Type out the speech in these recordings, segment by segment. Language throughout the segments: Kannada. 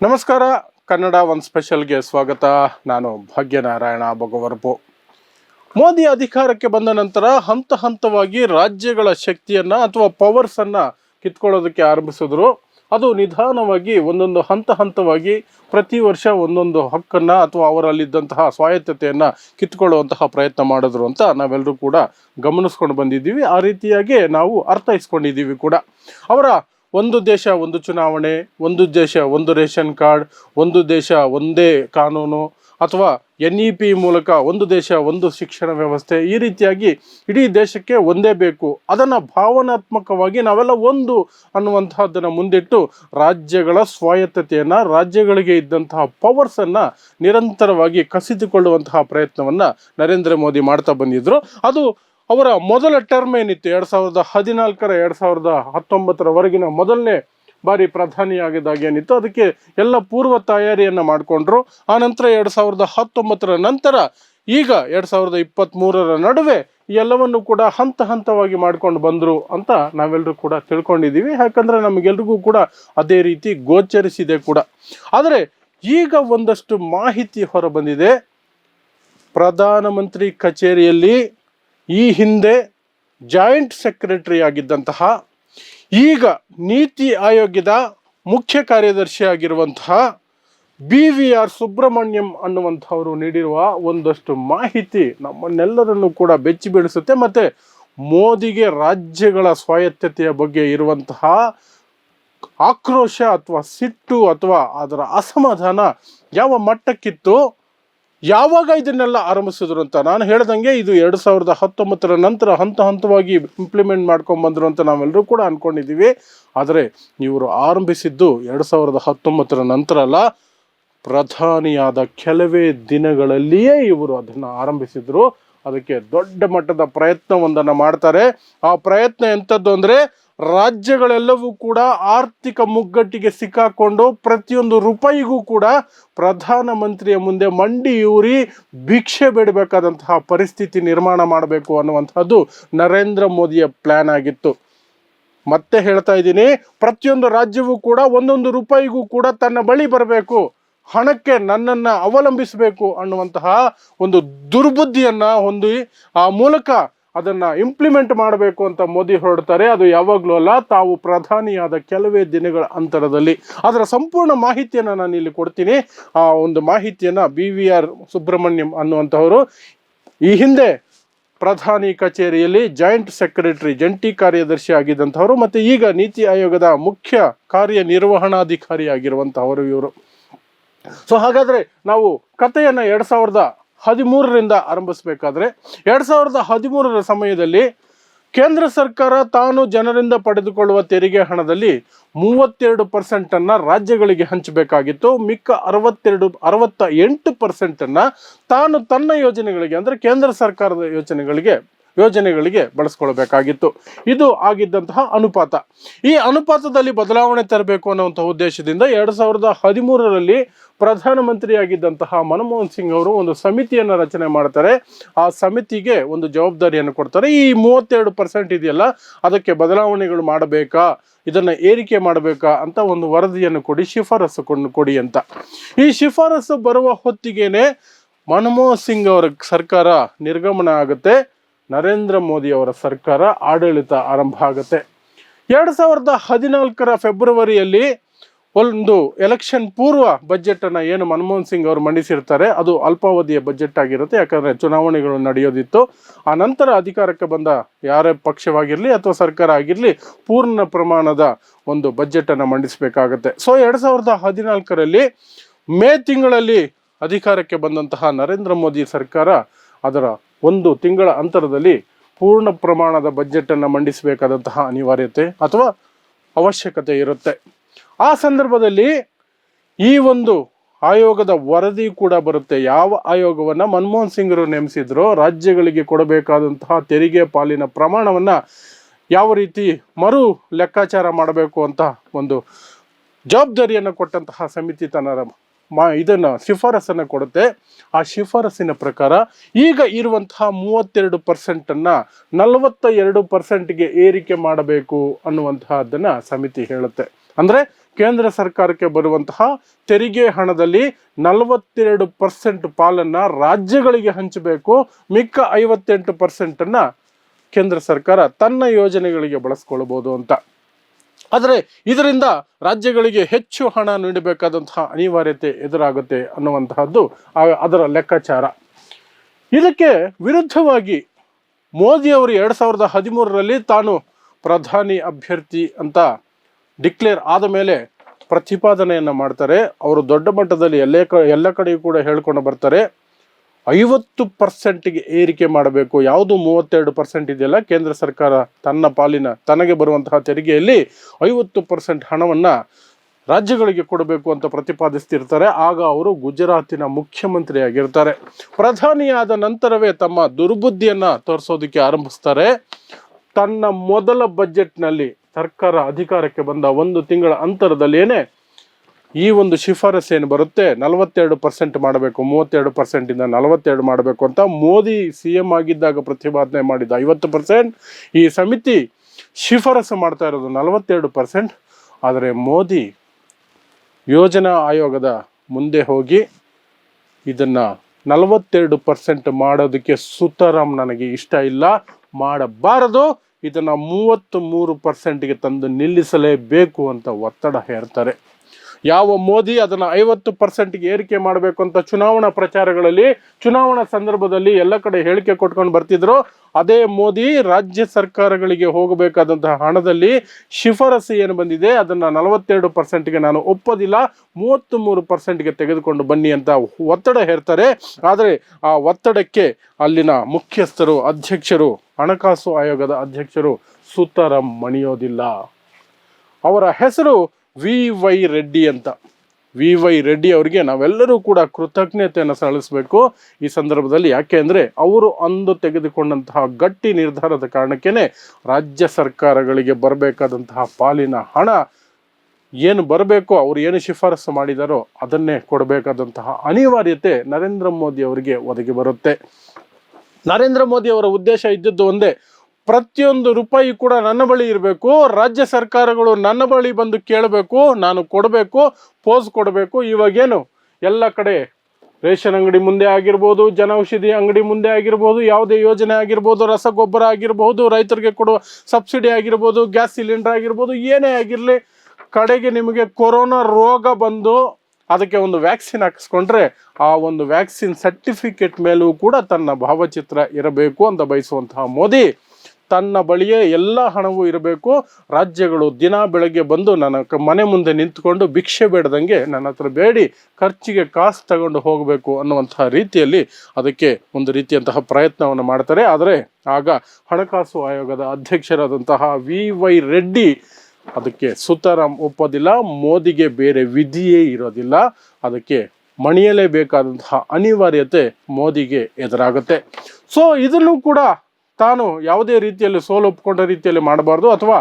ನಮಸ್ಕಾರ, ಕನ್ನಡ ಒನ್ ಸ್ಪೆಷಲ್ಗೆ ಸ್ವಾಗತ. ನಾನು ಭಾಗ್ಯನಾರಾಯಣ ಭಗವರ್ಪು. ಮೋದಿ ಅಧಿಕಾರಕ್ಕೆ ಬಂದ ನಂತರ ಹಂತ ಹಂತವಾಗಿ ರಾಜ್ಯಗಳ ಶಕ್ತಿಯನ್ನ ಅಥವಾ ಪವರ್ಸ್ ಅನ್ನ ಕಿತ್ಕೊಳ್ಳೋದಕ್ಕೆ ಆರಂಭಿಸಿದ್ರು. ಅದು ನಿಧಾನವಾಗಿ ಒಂದೊಂದು ಹಂತ ಹಂತವಾಗಿ ಪ್ರತಿ ವರ್ಷ ಒಂದೊಂದು ಹಕ್ಕನ್ನ ಅಥವಾ ಅವರಲ್ಲಿದ್ದಂತಹ ಸ್ವಾಯತ್ತತೆಯನ್ನು ಕಿತ್ಕೊಳ್ಳುವಂತಹ ಪ್ರಯತ್ನ ಮಾಡಿದ್ರು ಅಂತ ನಾವೆಲ್ಲರೂ ಕೂಡ ಗಮನಿಸ್ಕೊಂಡು ಬಂದಿದ್ದೀವಿ. ಆ ರೀತಿಯಾಗಿ ನಾವು ಅರ್ಥೈಸ್ಕೊಂಡಿದ್ದೀವಿ ಕೂಡ. ಅವರ ಒಂದು ದೇಶ, ಒಂದು ಚುನಾವಣೆ, ಒಂದು ದೇಶ, ಒಂದು ರೇಷನ್ ಕಾರ್ಡ್, ಒಂದು ದೇಶ, ಒಂದೇ ಕಾನೂನು ಅಥವಾ ಎನ್ ಇ ಪಿ ಮೂಲಕ ಒಂದು ದೇಶ, ಒಂದು ಶಿಕ್ಷಣ ವ್ಯವಸ್ಥೆ ಈ ರೀತಿಯಾಗಿ ಇಡೀ ದೇಶಕ್ಕೆ ಒಂದೇ ಬೇಕು. ಅದನ್ನು ಭಾವನಾತ್ಮಕವಾಗಿ ನಾವೆಲ್ಲ ಒಂದು ಅನ್ನುವಂತಹದ್ದನ್ನು ಮುಂದಿಟ್ಟು ರಾಜ್ಯಗಳ ಸ್ವಾಯತ್ತತೆಯನ್ನು, ರಾಜ್ಯಗಳಿಗೆ ಇದ್ದಂತಹ ಪವರ್ಸನ್ನು ನಿರಂತರವಾಗಿ ಕಸಿದುಕೊಳ್ಳುವಂತಹ ಪ್ರಯತ್ನವನ್ನು ನರೇಂದ್ರ ಮೋದಿ ಮಾಡ್ತಾ ಬಂದಿದ್ದರು ಅದು ಅವರ ಮೊದಲ ಟರ್ಮ್ ಏನಿತ್ತು ಎರಡು ಸಾವಿರದ ಹದಿನಾಲ್ಕರ ಎರಡು ಸಾವಿರದ ಹತ್ತೊಂಬತ್ತರವರೆಗಿನ ಮೊದಲನೇ ಬಾರಿ ಪ್ರಧಾನಿಯಾಗಿದ್ದಾಗ ಏನಿತ್ತು. ಅದಕ್ಕೆ ಎಲ್ಲ ಪೂರ್ವ ತಯಾರಿಯನ್ನು ಮಾಡಿಕೊಂಡ್ರು. ಆ ನಂತರ ಎರಡು ಸಾವಿರದ ಹತ್ತೊಂಬತ್ತರ ನಂತರ ಈಗ ಎರಡು ಸಾವಿರದ ಇಪ್ಪತ್ತ್ಮೂರರ ನಡುವೆ ಎಲ್ಲವನ್ನು ಕೂಡ ಹಂತ ಹಂತವಾಗಿ ಮಾಡ್ಕೊಂಡು ಬಂದರು ಅಂತ ನಾವೆಲ್ಲರೂ ಕೂಡ ತಿಳ್ಕೊಂಡಿದ್ದೀವಿ. ಯಾಕಂದರೆ ನಮಗೆಲ್ರಿಗೂ ಕೂಡ ಅದೇ ರೀತಿ ಗೋಚರಿಸಿದೆ ಕೂಡ. ಆದರೆ ಈಗ ಒಂದಷ್ಟು ಮಾಹಿತಿ ಹೊರಬಂದಿದೆ. ಪ್ರಧಾನಮಂತ್ರಿ ಕಚೇರಿಯಲ್ಲಿ ಈ ಹಿಂದೆ ಜಾಯಿಂಟ್ ಸೆಕ್ರೆಟರಿ ಆಗಿದ್ದಂತಹ ಈಗ ನೀತಿ ಆಯೋಗದ ಮುಖ್ಯ ಕಾರ್ಯದರ್ಶಿ ಆಗಿರುವಂತಹ ಬಿ ವಿ ಆರ್ ಸುಬ್ರಹ್ಮಣ್ಯಂ ಅನ್ನುವಂಥವರು ನೀಡಿರುವ ಒಂದಷ್ಟು ಮಾಹಿತಿ ನಮ್ಮನ್ನೆಲ್ಲರನ್ನು ಕೂಡ ಬೆಚ್ಚಿ ಬೀಳಿಸುತ್ತೆ. ಮತ್ತು ಮೋದಿಗೆ ರಾಜ್ಯಗಳ ಸ್ವಾಯತ್ತತೆಯ ಬಗ್ಗೆ ಇರುವಂತಹ ಆಕ್ರೋಶ ಅಥವಾ ಸಿಟ್ಟು ಅಥವಾ ಅದರ ಅಸಮಾಧಾನ ಯಾವ ಮಟ್ಟಕ್ಕಿತ್ತು? ಯಾವಾಗ ಇದನ್ನೆಲ್ಲ ಆರಂಭಿಸಿದ್ರು ಅಂತ? ನಾನು ಹೇಳ್ದಂಗೆ ಇದು ಎರಡು ಸಾವಿರದ ಹತ್ತೊಂಬತ್ತರ ನಂತರ ಹಂತ ಹಂತವಾಗಿ ಇಂಪ್ಲಿಮೆಂಟ್ ಮಾಡ್ಕೊಂಡು ಬಂದರು ಅಂತ ನಾವೆಲ್ಲರೂ ಕೂಡ ಅಂದ್ಕೊಂಡಿದ್ದೀವಿ ಆದರೆ ಇವರು ಆರಂಭಿಸಿದ್ದು ಎರಡು ಸಾವಿರದ ಹತ್ತೊಂಬತ್ತರ ನಂತರ ಅಲ್ಲ, ಪ್ರಧಾನಿಯಾದ ಕೆಲವೇ ದಿನಗಳಲ್ಲಿಯೇ ಇವರು ಅದನ್ನು ಆರಂಭಿಸಿದ್ರು. ಅದಕ್ಕೆ ದೊಡ್ಡ ಮಟ್ಟದ ಪ್ರಯತ್ನವೊಂದನ್ನು ಮಾಡ್ತಾರೆ. ಆ ಪ್ರಯತ್ನ ಎಂಥದ್ದು ಅಂದರೆ ರಾಜ್ಯಗಳೆಲ್ಲವೂ ಕೂಡ ಆರ್ಥಿಕ ಮುಗ್ಗಟ್ಟಿಗೆ ಸಿಕ್ಕಾಕೊಂಡು ಪ್ರತಿಯೊಂದು ರೂಪಾಯಿಗೂ ಕೂಡ ಪ್ರಧಾನಮಂತ್ರಿಯ ಮುಂದೆ ಮಂಡಿಯೂರಿ ಭಿಕ್ಷೆ ಬೇಡಬೇಕಾದಂತಹ ಪರಿಸ್ಥಿತಿ ನಿರ್ಮಾಣ ಮಾಡಬೇಕು ಅನ್ನುವಂಥದ್ದು ನರೇಂದ್ರ ಮೋದಿಯ ಪ್ಲ್ಯಾನ್ ಆಗಿತ್ತು. ಮತ್ತೆ ಹೇಳ್ತಾ ಇದ್ದೀನಿ, ಪ್ರತಿಯೊಂದು ರಾಜ್ಯವೂ ಕೂಡ ಒಂದೊಂದು ರೂಪಾಯಿಗೂ ಕೂಡ ತನ್ನ ಬಳಿ ಬರಬೇಕು, ಹಣಕ್ಕೆ ನನ್ನನ್ನು ಅವಲಂಬಿಸಬೇಕು ಅನ್ನುವಂತಹ ಒಂದು ದುರ್ಬುದ್ಧಿಯನ್ನು ಹೊಂದಿ ಆ ಮೂಲಕ ಅದನ್ನ ಇಂಪ್ಲಿಮೆಂಟ್ ಮಾಡಬೇಕು ಅಂತ ಮೋದಿ ಹೊರಡ್ತಾರೆ, ಅದು ಯಾವಾಗಲೂ ಅಲ್ಲ, ತಾವು ಪ್ರಧಾನಿಯಾದ ಕೆಲವೇ ದಿನಗಳ ಅಂತರದಲ್ಲಿ. ಅದರ ಸಂಪೂರ್ಣ ಮಾಹಿತಿಯನ್ನು ನಾನು ಇಲ್ಲಿ ಕೊಡ್ತೀನಿ. ಆ ಒಂದು ಮಾಹಿತಿಯನ್ನು ಬಿ ವಿ ಆರ್ ಸುಬ್ರಹ್ಮಣ್ಯಂ ಅನ್ನುವಂಥವರು ಈ ಹಿಂದೆ ಪ್ರಧಾನಿ ಕಚೇರಿಯಲ್ಲಿ ಜಾಯಿಂಟ್ ಸೆಕ್ರೆಟರಿ, ಜಂಟಿ ಕಾರ್ಯದರ್ಶಿ ಆಗಿದ್ದಂಥವರು ಮತ್ತು ಈಗ ನೀತಿ ಆಯೋಗದ ಮುಖ್ಯ ಕಾರ್ಯನಿರ್ವಹಣಾಧಿಕಾರಿ ಆಗಿರುವಂಥವರು ಇವರು. ಸೊ ಹಾಗಾದ್ರೆ ನಾವು ಕಥೆಯನ್ನು ಎರಡು ಸಾವಿರದ ಹದಿಮೂರರಿಂದ ಆರಂಭಿಸಬೇಕಾದ್ರೆ ಎರಡು ಸಾವಿರದ ಹದಿಮೂರರ ಸಮಯದಲ್ಲಿ ಕೇಂದ್ರ ಸರ್ಕಾರ ತಾನು ಜನರಿಂದ ಪಡೆದುಕೊಳ್ಳುವ ತೆರಿಗೆ ಹಣದಲ್ಲಿ ಮೂವತ್ತೆರಡು ಪರ್ಸೆಂಟನ್ನು ರಾಜ್ಯಗಳಿಗೆ ಹಂಚಬೇಕಾಗಿತ್ತು. ಮಿಕ್ಕ ಅರವತ್ತೆರಡು, ಅರವತ್ತ ಎಂಟು ಪರ್ಸೆಂಟನ್ನು ತಾನು ತನ್ನ ಯೋಜನೆಗಳಿಗೆ ಅಂದರೆ ಕೇಂದ್ರ ಸರ್ಕಾರದ ಯೋಜನೆಗಳಿಗೆ ಯೋಜನೆಗಳಿಗೆ ಬಳಸ್ಕೊಳ್ಬೇಕಾಗಿತ್ತು. ಇದು ಆಗಿದ್ದಂತಹ ಅನುಪಾತ. ಈ ಅನುಪಾತದಲ್ಲಿ ಬದಲಾವಣೆ ತರಬೇಕು ಅನ್ನುವಂಥ ಉದ್ದೇಶದಿಂದ ಎರಡು ಸಾವಿರದ ಹದಿಮೂರರಲ್ಲಿ ಪ್ರಧಾನಮಂತ್ರಿಯಾಗಿದ್ದಂತಹ ಮನಮೋಹನ್ ಸಿಂಗ್ ಅವರು ಒಂದು ಸಮಿತಿಯನ್ನು ರಚನೆ ಮಾಡ್ತಾರೆ. ಆ ಸಮಿತಿಗೆ ಒಂದು ಜವಾಬ್ದಾರಿಯನ್ನು ಕೊಡ್ತಾರೆ. ಈ ಮೂವತ್ತೆರಡು ಪರ್ಸೆಂಟ್ ಇದೆಯಲ್ಲ, ಅದಕ್ಕೆ ಬದಲಾವಣೆಗಳು ಮಾಡಬೇಕಾ, ಇದನ್ನು ಏರಿಕೆ ಮಾಡಬೇಕಾ ಅಂತ ಒಂದು ವರದಿಯನ್ನು ಕೊಡಿ, ಶಿಫಾರಸು ಕೊಂಡು, ಕೊಡಿ ಅಂತ. ಈ ಶಿಫಾರಸು ಬರುವ ಹೊತ್ತಿಗೆನೆ ಮನಮೋಹನ್ ಸಿಂಗ್ ಅವರ ಸರ್ಕಾರ ನಿರ್ಗಮನ ಆಗುತ್ತೆ. ನರೇಂದ್ರ ಮೋದಿ ಅವರ ಸರ್ಕಾರ ಆಡಳಿತ ಆರಂಭ ಆಗುತ್ತೆ. ಎರಡು ಸಾವಿರದ ಹದಿನಾಲ್ಕರ ಫೆಬ್ರವರಿಯಲ್ಲಿ ಒಂದು ಎಲೆಕ್ಷನ್ ಪೂರ್ವ ಬಜೆಟ್ ಅನ್ನ ಏನು ಮನಮೋಹನ್ ಸಿಂಗ್ ಅವರು ಮಂಡಿಸಿರ್ತಾರೆ, ಅದು ಅಲ್ಪಾವಧಿಯ ಬಜೆಟ್ ಆಗಿರುತ್ತೆ, ಯಾಕಂದ್ರೆ ಚುನಾವಣೆಗಳು ನಡೆಯೋದಿತ್ತು. ಆ ನಂತರ ಅಧಿಕಾರಕ್ಕೆ ಬಂದ ಯಾರೇ ಪಕ್ಷವಾಗಿರಲಿ ಅಥವಾ ಸರ್ಕಾರ ಆಗಿರಲಿ ಪೂರ್ಣ ಪ್ರಮಾಣದ ಒಂದು ಬಜೆಟ್ ಅನ್ನ ಮಂಡಿಸಬೇಕಾಗತ್ತೆ. ಸೊ ಎರಡು ಸಾವಿರದ ಹದಿನಾಲ್ಕರಲ್ಲಿ ಮೇ ತಿಂಗಳಲ್ಲಿ ಅಧಿಕಾರಕ್ಕೆ ಬಂದಂತಹ ನರೇಂದ್ರ ಮೋದಿ ಸರ್ಕಾರ ಅದರ ಒಂದು ತಿಂಗಳ ಅಂತರದಲ್ಲಿ ಪೂರ್ಣ ಪ್ರಮಾಣದ ಬಜೆಟ್ ಅನ್ನು ಮಂಡಿಸಬೇಕಾದಂತಹ ಅನಿವಾರ್ಯತೆ ಅಥವಾ ಅವಶ್ಯಕತೆ ಇರುತ್ತೆ. ಆ ಸಂದರ್ಭದಲ್ಲಿ ಈ ಒಂದು ಆಯೋಗದ ವರದಿ ಕೂಡ ಬರುತ್ತೆ. ಯಾವ ಆಯೋಗವನ್ನ ಮನಮೋಹನ್ ಸಿಂಗ್ರು ನೇಮಿಸಿದ್ರು, ರಾಜ್ಯಗಳಿಗೆ ಕೊಡಬೇಕಾದಂತಹ ತೆರಿಗೆ ಪಾಲಿನ ಪ್ರಮಾಣವನ್ನ ಯಾವ ರೀತಿ ಮರು ಲೆಕ್ಕಾಚಾರ ಮಾಡಬೇಕು ಅಂತ ಒಂದು ಜವಾಬ್ದಾರಿಯನ್ನು ಕೊಟ್ಟಂತಹ ಸಮಿತಿ ತನ್ನ ಮಾ ಇದನ್ನು ಶಿಫಾರಸನ್ನು ಕೊಡುತ್ತೆ. ಆ ಶಿಫಾರಸಿನ ಪ್ರಕಾರ ಈಗ ಇರುವಂತಹ ಮೂವತ್ತೆರಡು ಪರ್ಸೆಂಟನ್ನು ನಲವತ್ತ ಎರಡು ಪರ್ಸೆಂಟ್ಗೆ ಏರಿಕೆ ಮಾಡಬೇಕು ಅನ್ನುವಂತಹದ್ದನ್ನು ಸಮಿತಿ ಹೇಳುತ್ತೆ. ಅಂದರೆ ಕೇಂದ್ರ ಸರ್ಕಾರಕ್ಕೆ ಬರುವಂತಹ ತೆರಿಗೆ ಹಣದಲ್ಲಿ ನಲವತ್ತೆರಡು ಪರ್ಸೆಂಟ್ ಪಾಲನ್ನ ರಾಜ್ಯಗಳಿಗೆ ಹಂಚಬೇಕು. ಮಿಕ್ಕ ಐವತ್ತೆಂಟು ಪರ್ಸೆಂಟನ್ನು ಕೇಂದ್ರ ಸರ್ಕಾರ ತನ್ನ ಯೋಜನೆಗಳಿಗೆ ಬಳಸ್ಕೊಳ್ಬೋದು ಅಂತ. ಆದರೆ ಇದರಿಂದ ರಾಜ್ಯಗಳಿಗೆ ಹೆಚ್ಚು ಹಣ ನೀಡಬೇಕಾದಂತಹ ಅನಿವಾರ್ಯತೆ ಎದುರಾಗುತ್ತೆ ಅನ್ನುವಂತಹದ್ದು ಅದರ ಲೆಕ್ಕಾಚಾರ. ಇದಕ್ಕೆ ವಿರುದ್ಧವಾಗಿ ಮೋದಿಯವರು ಎರಡು ಸಾವಿರದ ಹದಿಮೂರರಲ್ಲಿ ತಾನು ಪ್ರಧಾನಿ ಅಭ್ಯರ್ಥಿ ಅಂತ ಡಿಕ್ಲೇರ್ ಆದ ಮೇಲೆ ಪ್ರತಿಪಾದನೆಯನ್ನು ಮಾಡ್ತಾರೆ. ಅವರು ದೊಡ್ಡ ಮಟ್ಟದಲ್ಲಿ ಎಲ್ಲೇ ಕ ಎಲ್ಲ ಕಡೆಯೂ ಕೂಡ ಹೇಳ್ಕೊಂಡು ಬರ್ತಾರೆ. ಐವತ್ತು ಪರ್ಸೆಂಟ್ಗೆ ಏರಿಕೆ ಮಾಡಬೇಕು. ಯಾವುದು ಮೂವತ್ತೆರಡು ಪರ್ಸೆಂಟ್ ಇದೆಯಲ್ಲ, ಕೇಂದ್ರ ಸರ್ಕಾರ ತನ್ನ ಪಾಲಿನ, ತನಗೆ ಬರುವಂತಹ ತೆರಿಗೆಯಲ್ಲಿ ಐವತ್ತು ಪರ್ಸೆಂಟ್ ಹಣವನ್ನು ರಾಜ್ಯಗಳಿಗೆ ಕೊಡಬೇಕು ಅಂತ ಪ್ರತಿಪಾದಿಸ್ತಿರ್ತಾರೆ. ಆಗ ಅವರು ಗುಜರಾತಿನ ಮುಖ್ಯಮಂತ್ರಿಯಾಗಿರ್ತಾರೆ. ಪ್ರಧಾನಿಯಾದ ನಂತರವೇ ತಮ್ಮ ದುರ್ಬುದ್ಧಿಯನ್ನು ತೋರಿಸೋದಕ್ಕೆ ಆರಂಭಿಸ್ತಾರೆ. ತನ್ನ ಮೊದಲ ಬಜೆಟ್ನಲ್ಲಿ ಸರ್ಕಾರ ಅಧಿಕಾರಕ್ಕೆ ಬಂದ ಒಂದು ತಿಂಗಳ ಅಂತರದಲ್ಲೇನೆ ಈ ಒಂದು ಶಿಫಾರಸು ಏನು ಬರುತ್ತೆ? ನಲವತ್ತೆರಡು ಪರ್ಸೆಂಟ್ ಮಾಡಬೇಕು, ಮೂವತ್ತೆರಡು ಪರ್ಸೆಂಟಿಂದ ನಲವತ್ತೆರಡು ಮಾಡಬೇಕು ಅಂತ ಮೋದಿ ಸಿ ಎಂ ಆಗಿದ್ದಾಗ ಪ್ರತಿಪಾದನೆ ಮಾಡಿದ ಐವತ್ತು ಪರ್ಸೆಂಟ್ ಈ ಸಮಿತಿ ಶಿಫಾರಸು ಮಾಡ್ತಾ ಇರೋದು ನಲವತ್ತೆರಡು ಪರ್ಸೆಂಟ್ ಆದರೆ ಮೋದಿ ಯೋಜನಾ ಆಯೋಗದ ಮುಂದೆ ಹೋಗಿ ಇದನ್ನು ನಲವತ್ತೆರಡು ಪರ್ಸೆಂಟ್ ಮಾಡೋದಕ್ಕೆ ಸುತರಾಮ್ ನನಗೆ ಇಷ್ಟ ಇಲ್ಲ, ಮಾಡಬಾರದು. ಇದನ್ನು ಮೂವತ್ತು ಮೂರು ಪರ್ಸೆಂಟ್ಗೆ ತಂದು ನಿಲ್ಲಿಸಲೇಬೇಕು ಅಂತ ಒತ್ತಡ ಹೇರ್ತಾರೆ. ಯಾವ ಮೋದಿ ಅದನ್ನು ಐವತ್ತು ಪರ್ಸೆಂಟ್ಗೆ ಏರಿಕೆ ಮಾಡಬೇಕು ಅಂತ ಚುನಾವಣಾ ಪ್ರಚಾರಗಳಲ್ಲಿ, ಚುನಾವಣಾ ಸಂದರ್ಭದಲ್ಲಿ ಎಲ್ಲ ಕಡೆ ಹೇಳಿಕೆ ಕೊಟ್ಕೊಂಡು ಬರ್ತಿದ್ರು. ಅದೇ ಮೋದಿ ರಾಜ್ಯ ಸರ್ಕಾರಗಳಿಗೆ ಹೋಗಬೇಕಾದಂತಹ ಹಣದಲ್ಲಿ ಶಿಫಾರಸು ಏನು ಬಂದಿದೆ, ಅದನ್ನು ನಲವತ್ತೆರಡು ಪರ್ಸೆಂಟ್ಗೆ ನಾನು ಒಪ್ಪೋದಿಲ್ಲ ಮೂವತ್ತು ಮೂರು ಪರ್ಸೆಂಟ್ಗೆ ತೆಗೆದುಕೊಂಡು ಬನ್ನಿ ಅಂತ ಒತ್ತಡ ಹೇರ್ತಾರೆ. ಆದರೆ ಆ ಒತ್ತಡಕ್ಕೆ ಅಲ್ಲಿನ ಮುಖ್ಯಸ್ಥರು, ಅಧ್ಯಕ್ಷರು, ಹಣಕಾಸು ಆಯೋಗದ ಅಧ್ಯಕ್ಷರು ಸುತರಾಮ್ ಮಣಿಯೋದಿಲ್ಲ. ಅವರ ಹೆಸರು ವಿ ವೈ ರೆಡ್ಡಿ ಅಂತ. ವಿ ವೈ ರೆಡ್ಡಿ ಅವರಿಗೆ ನಾವೆಲ್ಲರೂ ಕೂಡ ಕೃತಜ್ಞತೆಯನ್ನು ಸಲ್ಲಿಸಬೇಕು. ಈ ಸಂದರ್ಭದಲ್ಲಿ ಯಾಕೆ ಅಂದರೆ ಅವರು ಅಂದು ತೆಗೆದುಕೊಂಡಂತಹ ಗಟ್ಟಿ ನಿರ್ಧಾರದ ಕಾರಣಕ್ಕೇ ರಾಜ್ಯ ಸರ್ಕಾರಗಳಿಗೆ ಬರಬೇಕಾದಂತಹ ಪಾಲಿನ ಹಣ ಏನು ಬರಬೇಕೋ, ಅವರು ಏನು ಶಿಫಾರಸು ಮಾಡಿದಾರೋ ಅದನ್ನೇ ಕೊಡಬೇಕಾದಂತಹ ಅನಿವಾರ್ಯತೆ ನರೇಂದ್ರ ಮೋದಿ ಅವರಿಗೆ ಒದಗಿ ಬರುತ್ತೆ. ನರೇಂದ್ರ ಮೋದಿ ಅವರ ಉದ್ದೇಶ ಇದ್ದದ್ದು ಒಂದೇ ಪ್ರತಿಯೊಂದು ರೂಪಾಯಿ ಕೂಡ ನನ್ನ ಬಳಿ ಇರಬೇಕು, ರಾಜ್ಯ ಸರ್ಕಾರಗಳು ನನ್ನ ಬಳಿ ಬಂದು ಕೇಳಬೇಕು, ನಾನು ಕೊಡಬೇಕು, ಪೋಸ್ ಕೊಡಬೇಕು. ಇವಾಗೇನು? ಎಲ್ಲ ಕಡೆ ರೇಷನ್ ಅಂಗಡಿ ಮುಂದೆ ಆಗಿರ್ಬೋದು, ಜನೌಷಧಿ ಅಂಗಡಿ ಮುಂದೆ ಆಗಿರ್ಬೋದು, ಯಾವುದೇ ಯೋಜನೆ ಆಗಿರ್ಬೋದು, ರಸಗೊಬ್ಬರ ಆಗಿರ್ಬೋದು, ರೈತರಿಗೆ ಕೊಡುವ ಸಬ್ಸಿಡಿ ಆಗಿರ್ಬೋದು, ಗ್ಯಾಸ್ ಸಿಲಿಂಡರ್ ಆಗಿರ್ಬೋದು, ಏನೇ ಆಗಿರಲಿ, ಕಡೆಗೆ ನಿಮಗೆ ಕೊರೋನಾ ರೋಗ ಬಂದು ಅದಕ್ಕೆ ಒಂದು ವ್ಯಾಕ್ಸಿನ್ ಹಾಕಿಸ್ಕೊಂಡ್ರೆ ಆ ಒಂದು ವ್ಯಾಕ್ಸಿನ್ ಸರ್ಟಿಫಿಕೇಟ್ ಮೇಲೂ ಕೂಡ ತನ್ನ ಭಾವಚಿತ್ರ ಇರಬೇಕು ಅಂತ ಬಯಸುವಂತಹ ಮೋದಿ. ತನ್ನ ಬಳಿಯೇ ಎಲ್ಲ ಹಣವೂ ಇರಬೇಕು. ರಾಜ್ಯಗಳು ದಿನ ಬೆಳಗ್ಗೆ ಬಂದು ನನ್ನ ಮನೆ ಮುಂದೆ ನಿಂತ್ಕೊಂಡು ಭಿಕ್ಷೆ ಬೇಡದಂಗೆ ನನ್ನ ಹತ್ರ ಬೇಡಿ, ಖರ್ಚಿಗೆ ಕಾಸು ತಗೊಂಡು ಹೋಗಬೇಕು ಅನ್ನುವಂತಹ ರೀತಿಯಲ್ಲಿ ಅದಕ್ಕೆ ಒಂದು ರೀತಿಯಂತಹ ಪ್ರಯತ್ನವನ್ನು ಮಾಡ್ತಾರೆ. ಆದರೆ ಆಗ ಹಣಕಾಸು ಆಯೋಗದ ಅಧ್ಯಕ್ಷರಾದಂತಹ ವಿ ವೈ ರೆಡ್ಡಿ ಅದಕ್ಕೆ ಸುತಾರಾಮ್ ಒಪ್ಪೋದಿಲ್ಲ, ಮೋದಿಗೆ ಬೇರೆ ವಿಧಿಯೇ ಇರೋದಿಲ್ಲ. ಅದಕ್ಕೆ ಮಣಿಯಲೇಬೇಕಾದಂತಹ ಅನಿವಾರ್ಯತೆ ಮೋದಿಗೆ ಎದುರಾಗುತ್ತೆ. ಸೊ ಇದನ್ನು ಕೂಡ ತಾನು ಯಾವುದೇ ರೀತಿಯಲ್ಲಿ ಸೋಲು ಒಪ್ಕೊಂಡ ರೀತಿಯಲ್ಲಿ ಮಾಡಬಾರ್ದು ಅಥವಾ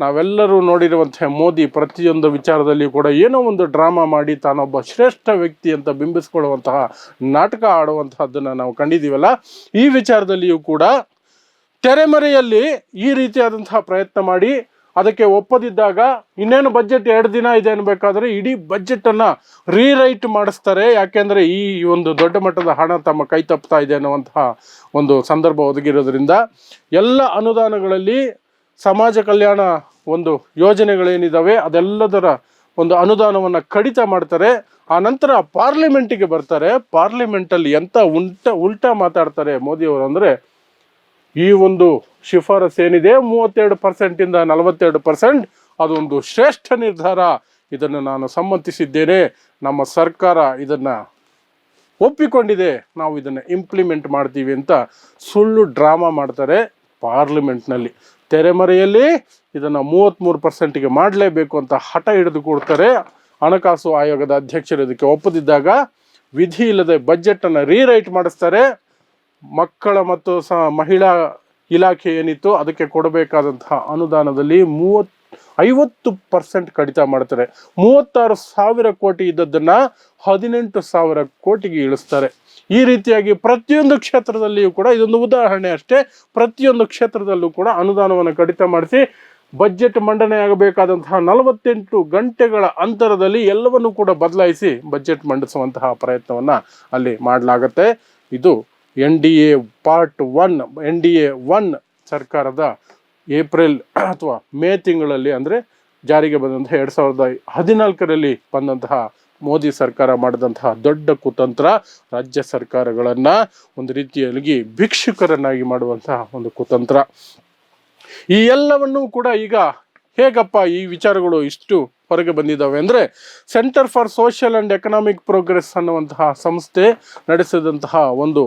ನಾವೆಲ್ಲರೂ ನೋಡಿರುವಂತಹ ಮೋದಿ ಪ್ರತಿಯೊಂದು ವಿಚಾರದಲ್ಲಿ ಕೂಡ ಏನೋ ಒಂದು ಡ್ರಾಮಾ ಮಾಡಿ ತಾನೊಬ್ಬ ಶ್ರೇಷ್ಠ ವ್ಯಕ್ತಿ ಅಂತ ಬಿಂಬಿಸ್ಕೊಳ್ಳುವಂತಹ ನಾಟಕ ಆಡುವಂತಹದ್ದನ್ನು ನಾವು ಕಂಡಿದ್ದೀವಲ್ಲ, ಈ ವಿಚಾರದಲ್ಲಿಯೂ ಕೂಡ ತೆರೆಮರೆಯಲ್ಲಿ ಈ ರೀತಿಯಾದಂತಹ ಪ್ರಯತ್ನ ಮಾಡಿ ಅದಕ್ಕೆ ಒಪ್ಪದಿದ್ದಾಗ ಇನ್ನೇನು ಬಜೆಟ್ ಎರಡು ದಿನ ಇದೆ ಅನ್ಬೇಕಾದ್ರೆ ಇಡೀ ಬಜೆಟನ್ನು ರೀರೈಟ್ ಮಾಡಿಸ್ತಾರೆ. ಯಾಕೆಂದರೆ ಈ ಒಂದು ದೊಡ್ಡ ಮಟ್ಟದ ಹಣ ತಮ್ಮ ಕೈ ತಪ್ತಾ ಇದೆ ಅನ್ನುವಂತಹ ಒಂದು ಸಂದರ್ಭ ಒದಗಿರೋದ್ರಿಂದ ಎಲ್ಲ ಅನುದಾನಗಳಲ್ಲಿ ಸಮಾಜ ಕಲ್ಯಾಣ ಒಂದು ಯೋಜನೆಗಳೇನಿದ್ದಾವೆ ಅದೆಲ್ಲದರ ಒಂದು ಅನುದಾನವನ್ನು ಕಡಿತ ಮಾಡ್ತಾರೆ. ಆ ನಂತರ ಪಾರ್ಲಿಮೆಂಟಿಗೆ ಬರ್ತಾರೆ. ಪಾರ್ಲಿಮೆಂಟಲ್ಲಿ ಎಂಥ ಉಲ್ಟ ಉಲ್ಟಾ ಮಾತಾಡ್ತಾರೆ ಮೋದಿಯವರು ಅಂದರೆ ಈ ಒಂದು ಶಿಫಾರಸ್ ಏನಿದೆ, ಮೂವತ್ತೆರಡು ಪರ್ಸೆಂಟಿಂದ ನಲವತ್ತೆರಡು ಪರ್ಸೆಂಟ್ ಅದೊಂದು ಶ್ರೇಷ್ಠ ನಿರ್ಧಾರ. ಇದನ್ನು ನಾನು ಸಮ್ಮತಿಸಿದ್ದೇನೆ. ನಮ್ಮ ಸರ್ಕಾರ ಇದನ್ನು ಒಪ್ಪಿಕೊಂಡಿದೆ. ನಾವು ಇದನ್ನು ಇಂಪ್ಲಿಮೆಂಟ್ ಮಾಡ್ತೀವಿ ಅಂತ ಸುಳ್ಳು ಡ್ರಾಮಾ ಮಾಡ್ತಾರೆ ಪಾರ್ಲಿಮೆಂಟ್ನಲ್ಲಿ. ತೆರೆಮರೆಯಲ್ಲಿ ಇದನ್ನು ಮೂವತ್ತ್ಮೂರು ಪರ್ಸೆಂಟಿಗೆ ಮಾಡಲೇಬೇಕು ಅಂತ ಹಠ ಹಿಡಿದು ಕೊಡ್ತಾರೆ. ಹಣಕಾಸು ಆಯೋಗದ ಅಧ್ಯಕ್ಷರು ಇದಕ್ಕೆ ಒಪ್ಪದಿದ್ದಾಗ ವಿಧಿ ಇಲ್ಲದೆ ಬಜೆಟನ್ನು ರೀರೈಟ್ ಮಾಡಿಸ್ತಾರೆ. ಮಕ್ಕಳ ಮತ್ತು ಸ ಮಹಿಳಾ ಇಲಾಖೆ ಏನಿತ್ತು ಅದಕ್ಕೆ ಕೊಡಬೇಕಾದಂತಹ ಅನುದಾನದಲ್ಲಿ ಮೂವತ್, ಐವತ್ತು ಪರ್ಸೆಂಟ್ ಕಡಿತ ಮಾಡ್ತಾರೆ. ಮೂವತ್ತಾರು ಸಾವಿರ ಕೋಟಿ ಇದ್ದದ್ದನ್ನು ಹದಿನೆಂಟು ಸಾವಿರ ಕೋಟಿಗೆ ಇಳಿಸ್ತಾರೆ. ಈ ರೀತಿಯಾಗಿ ಪ್ರತಿಯೊಂದು ಕ್ಷೇತ್ರದಲ್ಲಿಯೂ ಕೂಡ ಇದೊಂದು ಉದಾಹರಣೆ ಅಷ್ಟೇ. ಪ್ರತಿಯೊಂದು ಕ್ಷೇತ್ರದಲ್ಲೂ ಕೂಡ ಅನುದಾನವನ್ನು ಕಡಿತ ಮಾಡಿಸಿ ಬಜೆಟ್ ಮಂಡನೆಯಾಗಬೇಕಾದಂತಹ ನಲವತ್ತೆಂಟು ಗಂಟೆಗಳ ಅಂತರದಲ್ಲಿ ಎಲ್ಲವನ್ನು ಕೂಡ ಬದಲಾಯಿಸಿ ಬಜೆಟ್ ಮಂಡಿಸುವಂತಹ ಪ್ರಯತ್ನವನ್ನು ಅಲ್ಲಿ ಮಾಡಲಾಗತ್ತೆ. ಇದು N D A part one N D A one ಸರ್ಕಾರದ ಏಪ್ರಿಲ್ ಅಥವಾ ಮೇ ತಿಂಗಳಲ್ಲಿ ಅಂದರೆ ಜಾರಿಗೆ ಬಂದಂತಹ ಎರಡು ಸಾವಿರದ ಹದಿನಾಲ್ಕರಲ್ಲಿ ಬಂದಂತಹ ಮೋದಿ ಸರ್ಕಾರ ಮಾಡಿದಂತಹ ದೊಡ್ಡ ಕುತಂತ್ರ, ರಾಜ್ಯ ಸರ್ಕಾರಗಳನ್ನು ಒಂದು ರೀತಿಯಲ್ಲಿ ಭಿಕ್ಷುಕರನ್ನಾಗಿ ಮಾಡುವಂತಹ ಒಂದು ಕುತಂತ್ರ. ಈ ಎಲ್ಲವನ್ನೂ ಕೂಡ ಈಗ ಹೇಗಪ್ಪ ಈ ವಿಚಾರಗಳು ಇಷ್ಟು ಹೊರಗೆ ಬಂದಿದ್ದಾವೆ ಅಂದರೆ Centre for Social and Economic Progress ಅನ್ನುವಂತಹ ಸಂಸ್ಥೆ ನಡೆಸಿದಂತಹ ಒಂದು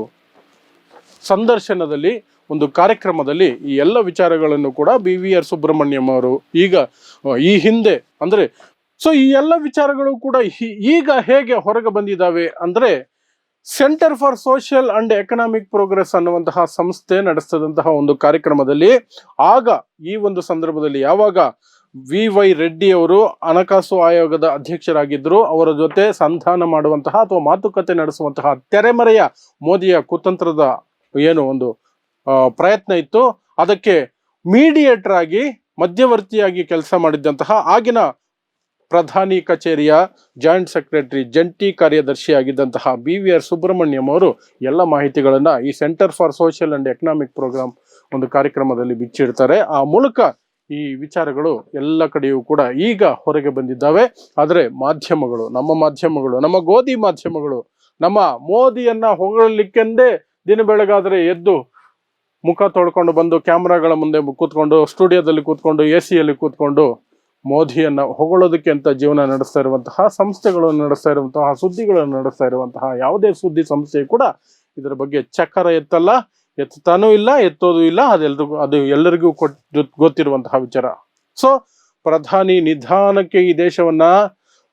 ಸಂದರ್ಶನದಲ್ಲಿ, ಒಂದು ಕಾರ್ಯಕ್ರಮದಲ್ಲಿ ಈ ಎಲ್ಲ ವಿಚಾರಗಳನ್ನು ಕೂಡ ಬಿ ವಿ ಆರ್ ಸುಬ್ರಹ್ಮಣ್ಯಂ ಅವರು ಈಗ ಈ ಹಿಂದೆ, ಅಂದ್ರೆ ಸೊ ಈ ಎಲ್ಲ ವಿಚಾರಗಳು ಕೂಡ ಈಗ ಹೇಗೆ ಹೊರಗೆ ಬಂದಿದ್ದಾವೆ ಅಂದ್ರೆ Centre for Social and Economic Progress ಅನ್ನುವಂತಹ ಸಂಸ್ಥೆ ನಡೆಸಿದಂತಹ ಒಂದು ಕಾರ್ಯಕ್ರಮದಲ್ಲಿ, ಆಗ ಈ ಒಂದು ಸಂದರ್ಭದಲ್ಲಿ ಯಾವಾಗ ವಿ ವೈ ರೆಡ್ಡಿ ಅವರು ಹಣಕಾಸು ಆಯೋಗದ ಅಧ್ಯಕ್ಷರಾಗಿದ್ದರು ಅವರ ಜೊತೆ ಸಂಧಾನ ಮಾಡುವಂತಹ ಅಥವಾ ಮಾತುಕತೆ ನಡೆಸುವಂತಹ ತೆರೆಮರೆಯ ಮೋದಿಯ ಕುತಂತ್ರದ ಏನು ಒಂದು ಪ್ರಯತ್ನ ಇತ್ತು. ಅದಕ್ಕೆ ಮೀಡಿಯೇಟರ್ ಆಗಿ, ಮಧ್ಯವರ್ತಿಯಾಗಿ ಕೆಲಸ ಮಾಡಿದ್ದಂತಹ ಆಗಿನ ಪ್ರಧಾನಿ ಕಚೇರಿಯ ಜಾಯಿಂಟ್ ಸೆಕ್ರೆಟರಿ ಜಂಟಿ ಕಾರ್ಯದರ್ಶಿ ಆಗಿದ್ದಂತಹ ಬಿ ವಿ ಆರ್ ಸುಬ್ರಹ್ಮಣ್ಯಂ ಅವರು ಎಲ್ಲ ಮಾಹಿತಿಗಳನ್ನು ಈ Centre for Social and Economic Programme ಒಂದು ಕಾರ್ಯಕ್ರಮದಲ್ಲಿ ಬಿಚ್ಚಿಡ್ತಾರೆ. ಆ ಮೂಲಕ ಈ ವಿಚಾರಗಳು ಎಲ್ಲ ಕಡೆಯೂ ಕೂಡ ಈಗ ಹೊರಗೆ ಬಂದಿದ್ದಾವೆ. ಆದರೆ ಮಾಧ್ಯಮಗಳು, ನಮ್ಮ ಮಾಧ್ಯಮಗಳು, ನಮ್ಮ ಗೋಧಿ ಮಾಧ್ಯಮಗಳು, ನಮ್ಮ ಮೋದಿಯನ್ನ ಹೊಗಳಲಿಕ್ಕೆಂದೇ ದಿನ ಬೆಳಗಾದರೆ ಎದ್ದು ಮುಖ ತೊಳ್ಕೊಂಡು ಬಂದು ಕ್ಯಾಮ್ರಾಗಳ ಮುಂದೆ ಕೂತ್ಕೊಂಡು ಸ್ಟುಡಿಯೋದಲ್ಲಿ ಕೂತ್ಕೊಂಡು ಎ ಸಿಯಲ್ಲಿ ಕೂತ್ಕೊಂಡು ಮೋದಿಯನ್ನು ಹೊಗಳೋದಕ್ಕೆ ಅಂತ ಜೀವನ ನಡೆಸ್ತಾ ಇರುವಂತಹ ಸಂಸ್ಥೆಗಳನ್ನು ನಡೆಸ್ತಾ ಇರುವಂತಹ ಸುದ್ದಿಗಳನ್ನು ನಡೆಸ್ತಾ ಇರುವಂತಹ ಯಾವುದೇ ಸುದ್ದಿ ಸಂಸ್ಥೆ ಕೂಡ ಇದರ ಬಗ್ಗೆ ಚಕ್ಕರ ಎತ್ತಲ್ಲ ಎತ್ತಾನೂ ಇಲ್ಲ, ಎತ್ತೋದು ಇಲ್ಲ ಅದೆಲ್ಲರಿಗೂ ಅದು ಎಲ್ಲರಿಗೂ ಕೊಟ್ಟು ಗೊತ್ತಿರುವಂತಹ ವಿಚಾರ. ಸೊ ಪ್ರಧಾನಿ ನಿಧಾನಕ್ಕೆ ಈ ದೇಶವನ್ನ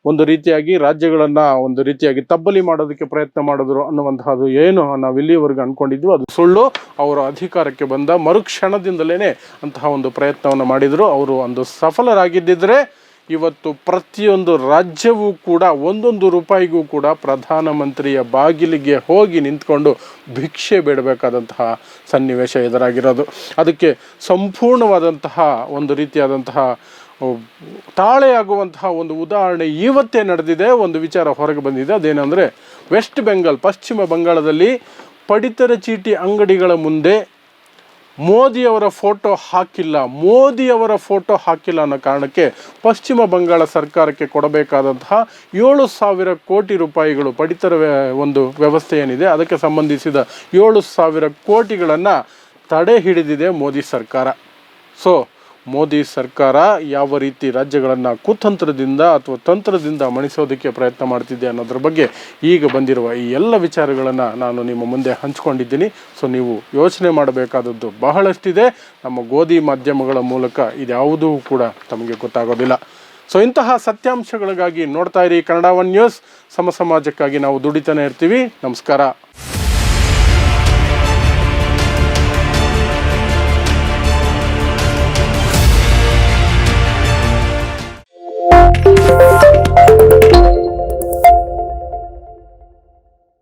ಒಂದು ರೀತಿಯಾಗಿ ರಾಜ್ಯಗಳನ್ನ ಒಂದು ರೀತಿಯಾಗಿ ತಬ್ಬಲಿ ಮಾಡೋದಕ್ಕೆ ಪ್ರಯತ್ನ ಮಾಡಿದ್ರು ಅನ್ನುವಂತಹದ್ದು ಏನು ನಾವು ಇಲ್ಲಿವರೆಗೂ ಅನ್ಕೊಂಡಿದ್ವಿ. ಅದು ಸುಳ್ಳು. ಅವರು ಅಧಿಕಾರಕ್ಕೆ ಬಂದ ಮರುಕ್ಷಣದಿಂದಲೇ ಅಂತಹ ಒಂದು ಪ್ರಯತ್ನವನ್ನು ಮಾಡಿದ್ರು. ಅವರು ಒಂದು ಸಫಲರಾಗಿದ್ದಿದ್ರೆ ಇವತ್ತು ಪ್ರತಿಯೊಂದು ರಾಜ್ಯವೂ ಕೂಡ ಒಂದೊಂದು ರೂಪಾಯಿಗೂ ಕೂಡ ಪ್ರಧಾನಮಂತ್ರಿಯ ಬಾಗಿಲಿಗೆ ಹೋಗಿ ನಿಂತ್ಕೊಂಡು ಭಿಕ್ಷೆ ಬೇಡಬೇಕಾದಂತಹ ಸನ್ನಿವೇಶ ಎದುರಾಗಿರೋದು. ಅದಕ್ಕೆ ಸಂಪೂರ್ಣವಾದಂತಹ ಒಂದು ರೀತಿಯಾದಂತಹ ತಾಳೆಯಾಗುವಂತಹ ಒಂದು ಉದಾಹರಣೆ ಇವತ್ತೇ ನಡೆದಿದೆ. ಒಂದು ವಿಚಾರ ಹೊರಗೆ ಬಂದಿದೆ. ಅದೇನೆಂದರೆ ವೆಸ್ಟ್ ಬೆಂಗಾಲ್ ಪಶ್ಚಿಮ ಬಂಗಾಳದಲ್ಲಿ ಪಡಿತರ ಚೀಟಿ ಅಂಗಡಿಗಳ ಮುಂದೆ ಮೋದಿಯವರ ಫೋಟೋ ಹಾಕಿಲ್ಲ. ಮೋದಿಯವರ ಫೋಟೋ ಹಾಕಿಲ್ಲ ಅನ್ನೋ ಕಾರಣಕ್ಕೆ ಪಶ್ಚಿಮ ಬಂಗಾಳ ಸರ್ಕಾರಕ್ಕೆ ಕೊಡಬೇಕಾದಂತಹ ಏಳು ಸಾವಿರ ಕೋಟಿ ರೂಪಾಯಿಗಳು ಪಡಿತರ ಒಂದು ವ್ಯವಸ್ಥೆ ಏನಿದೆ, ಅದಕ್ಕೆ ಸಂಬಂಧಿಸಿದ ಏಳು ಸಾವಿರ ಕೋಟಿಗಳನ್ನು ತಡೆ ಹಿಡಿದಿದೆ ಮೋದಿ ಸರ್ಕಾರ. ಸೊ ಮೋದಿ ಸರ್ಕಾರ ಯಾವ ರೀತಿ ರಾಜ್ಯಗಳನ್ನು ಕುತಂತ್ರದಿಂದ ಅಥವಾ ತಂತ್ರದಿಂದ ಮಣಿಸೋದಕ್ಕೆ ಪ್ರಯತ್ನ ಮಾಡ್ತಿದೆ ಅನ್ನೋದ್ರ ಬಗ್ಗೆ ಈಗ ಬಂದಿರುವ ಈ ಎಲ್ಲ ವಿಚಾರಗಳನ್ನು ನಾನು ನಿಮ್ಮ ಮುಂದೆ ಹಂಚ್ಕೊಂಡಿದ್ದೀನಿ. ಸೊ ನೀವು ಯೋಚನೆ ಮಾಡಬೇಕಾದದ್ದು ಬಹಳಷ್ಟಿದೆ. ನಮ್ಮ ಗೋಧಿ ಮಾಧ್ಯಮಗಳ ಮೂಲಕ ಇದ್ಯಾವುದೂ ಕೂಡ ತಮಗೆ ಗೊತ್ತಾಗೋದಿಲ್ಲ. ಸೊ ಇಂತಹ ಸತ್ಯಾಂಶಗಳಿಗಾಗಿ ನೋಡ್ತಾ ಇರಿ ಕನ್ನಡ ಒನ್ ನ್ಯೂಸ್. ಸಮ ಸಮಾಜಕ್ಕಾಗಿ ನಾವು ದುಡಿತಾನೆ ಇರ್ತೀವಿ. ನಮಸ್ಕಾರ.